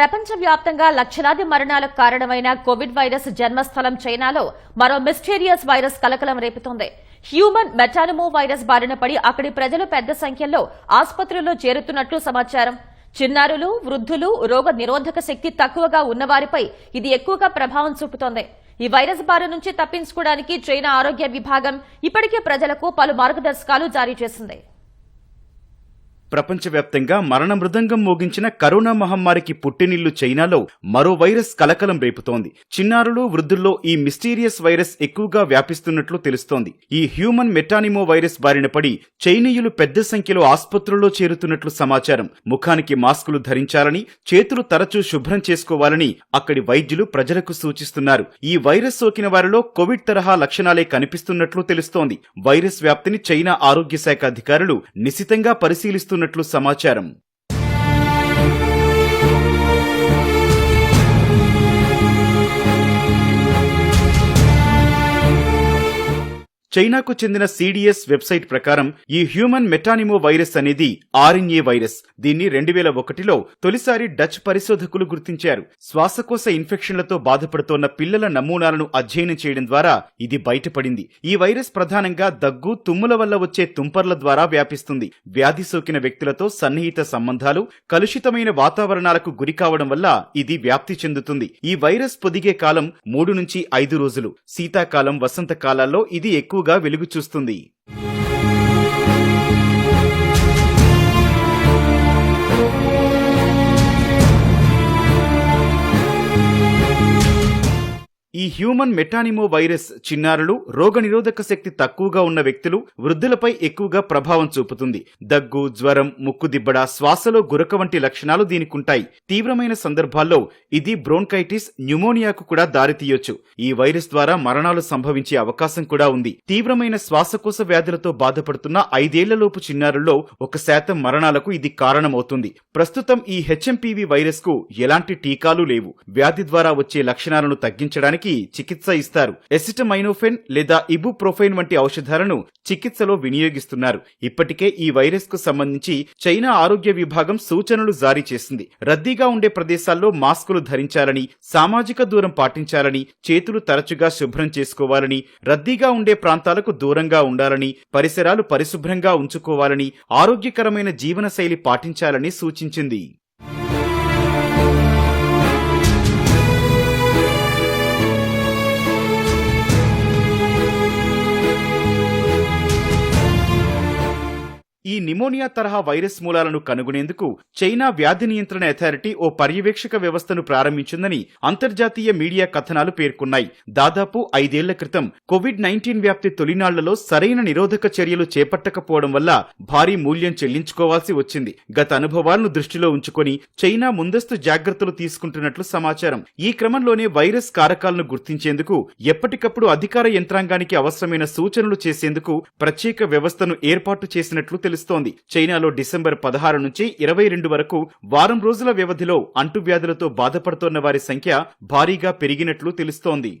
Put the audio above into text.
ప్రపంచవ్యాప్తంగా లక్షలాది మరణాలకు కారణమైన కోవిడ్ వైరస్ జన్మస్థలం చైనాలో మరో మిస్టీరియస్ వైరస్ కలకలం రేపుతోంది. హ్యూమన్ మెటానమో వైరస్ బారిన పడి అక్కడి ప్రజలు పెద్ద సంఖ్యలో ఆసుపత్రుల్లో చేరుతున్నట్లు సమాచారం. చిన్నారులు వృద్ధులు రోగ నిరోధక శక్తి తక్కువగా ఉన్నవారిపై ఇది ఎక్కువగా ప్రభావం చూపుతోంది. ఈ వైరస్ బారి నుంచి తప్పించుకోవడానికి చైనా ఆరోగ్య విభాగం ఇప్పటికే ప్రజలకు పలు మార్గదర్శకాలు జారీ చేసింది. ప్రపంచవ్యాప్తంగా మరణ మృదంగం మోగించిన కరోనా మహమ్మారికి పుట్టినిల్లు చైనాలో మరో వైరస్ కలకలం రేపుతోంది. చిన్నారులు వృద్ధుల్లో ఈ మిస్టీరియస్ వైరస్ ఎక్కువగా వ్యాపిస్తున్నట్లు తెలుస్తోంది. ఈ హ్యూమన్ మెటానిమో వైరస్ బారిన పడి చైనీయులు పెద్ద సంఖ్యలో ఆసుపత్రుల్లో చేరుతున్నట్లు సమాచారం. ముఖానికి మాస్కులు ధరించాలని చేతులు తరచూ శుభ్రం చేసుకోవాలని అక్కడి వైద్యులు ప్రజలకు సూచిస్తున్నారు. ఈ వైరస్ సోకిన వారిలో కోవిడ్ తరహా లక్షణాలే కనిపిస్తున్నట్లు తెలుస్తోంది. వైరస్ వ్యాప్తిని చైనా ఆరోగ్య శాఖ అధికారులు నిశితంగా చేస్తున్నట్లు సమాచారం. చైనాకు చెందిన సిడిఎస్ వెబ్సైట్ ప్రకారం ఈ హ్యూమన్ మెటానిమో వైరస్ అనేది ఆర్ఎన్ఏ వైరస్. దీన్ని రెండు వేల ఒకటిలో తొలిసారి డచ్ పరిశోధకులు గుర్తించారు. శ్వాసకోశ ఇన్ఫెక్షన్లతో బాధపడుతోన్న పిల్లల నమూనాలను అధ్యయనం చేయడం ద్వారా ఇది బయటపడింది. ఈ వైరస్ ప్రధానంగా దగ్గు తుమ్ముల వల్ల వచ్చే తుంపర్ల ద్వారా వ్యాపిస్తుంది. వ్యాధి సోకిన వ్యక్తులతో సన్నిహిత సంబంధాలు కలుషితమైన వాతావరణాలకు గురి కావడం వల్ల ఇది వ్యాప్తి చెందుతుంది. ఈ వైరస్ పొదిగే కాలం మూడు నుంచి ఐదు రోజులు. శీతాకాలం వసంత కాలాల్లో ఇది ఎక్కువగా వెలుగు చూస్తుంది. ఈ హ్యూమన్ మెటానిమో వైరస్ చిన్నారులు రోగనిరోధక శక్తి తక్కువగా ఉన్న వ్యక్తులు వృద్ధులపై ఎక్కువగా ప్రభావం చూపుతుంది. దగ్గు జ్వరం ముక్కుదిబ్బడ శ్వాసలో గురక వంటి లక్షణాలు దీనికుంటాయి. తీవ్రమైన సందర్భాల్లో ఇది బ్రోన్కైటిస్ న్యూమోనియాకు కూడా దారితీయొచ్చు ఈ వైరస్ ద్వారా మరణాలు సంభవించే అవకాశం కూడా ఉంది. తీవ్రమైన శ్వాసకోశ వ్యాధులతో బాధపడుతున్న ఐదేళ్ళలోపు చిన్నారుల్లో ఒక శాతం మరణాలకు ఇది కారణమవుతుంది. ప్రస్తుతం ఈ హెచ్ఎంపీవీ వైరస్కు ఎలాంటి టీకాలు లేవు. వ్యాధి ద్వారా వచ్చే లక్షణాలను తగ్గించడానికి చికిత్స ఇస్తారు. ఎసిటమైనోఫెన్ లేదా ఇబుప్రోఫెన్ వంటి ఔషధాలను చికిత్సలో వినియోగిస్తున్నారు. ఇప్పటికే ఈ వైరస్కు సంబంధించి చైనా ఆరోగ్య విభాగం సూచనలు జారీ చేసింది. రద్దీగా ఉండే ప్రదేశాల్లో మాస్కులు ధరించాలని సామాజిక దూరం పాటించాలని చేతులు తరచుగా శుభ్రం చేసుకోవాలని రద్దీగా ఉండే ప్రాంతాలకు దూరంగా ఉండాలని పరిసరాలు పరిశుభ్రంగా ఉంచుకోవాలని ఆరోగ్యకరమైన జీవనశైలి పాటించాలని సూచించింది. ఈ నిమోనియా తరహా వైరస్ మూలాలను కనుగొనేందుకు చైనా వ్యాధి నియంత్రణ అథారిటీ ఓ పర్యవేక్షక వ్యవస్థను ప్రారంభించిందని అంతర్జాతీయ మీడియా కథనాలు పేర్కొన్నాయి. దాదాపు ఐదేళ్ళ క్రితం కోవిడ్ నైన్టీన్ వ్యాప్తి తొలినాళ్ళలో సరైన నిరోధక చర్యలు చేపట్టకపోవడం వల్ల భారీ మూల్యం చెల్లించుకోవాల్సి వచ్చింది. గత అనుభవాలను దృష్టిలో ఉంచుకొని చైనా ముందస్తు జాగ్రత్తలు తీసుకుంటున్నట్లు సమాచారం. ఈ క్రమంలోనే వైరస్ కారకాలను గుర్తించేందుకు ఎప్పటికప్పుడు అధికార యంత్రాంగానికి అవసరమైన సూచనలు చేసేందుకు ప్రత్యేక వ్యవస్థను ఏర్పాటు చేసినట్లు తెలుస్తోంది. చైనాలో డిసెంబర్ పదహారు నుంచి ఇరవై రెండు వరకు వారం రోజుల వ్యవధిలో అంటువ్యాధులతో బాధపడుతోన్న వారి సంఖ్య భారీగా పెరిగినట్లు తెలుస్తోంది.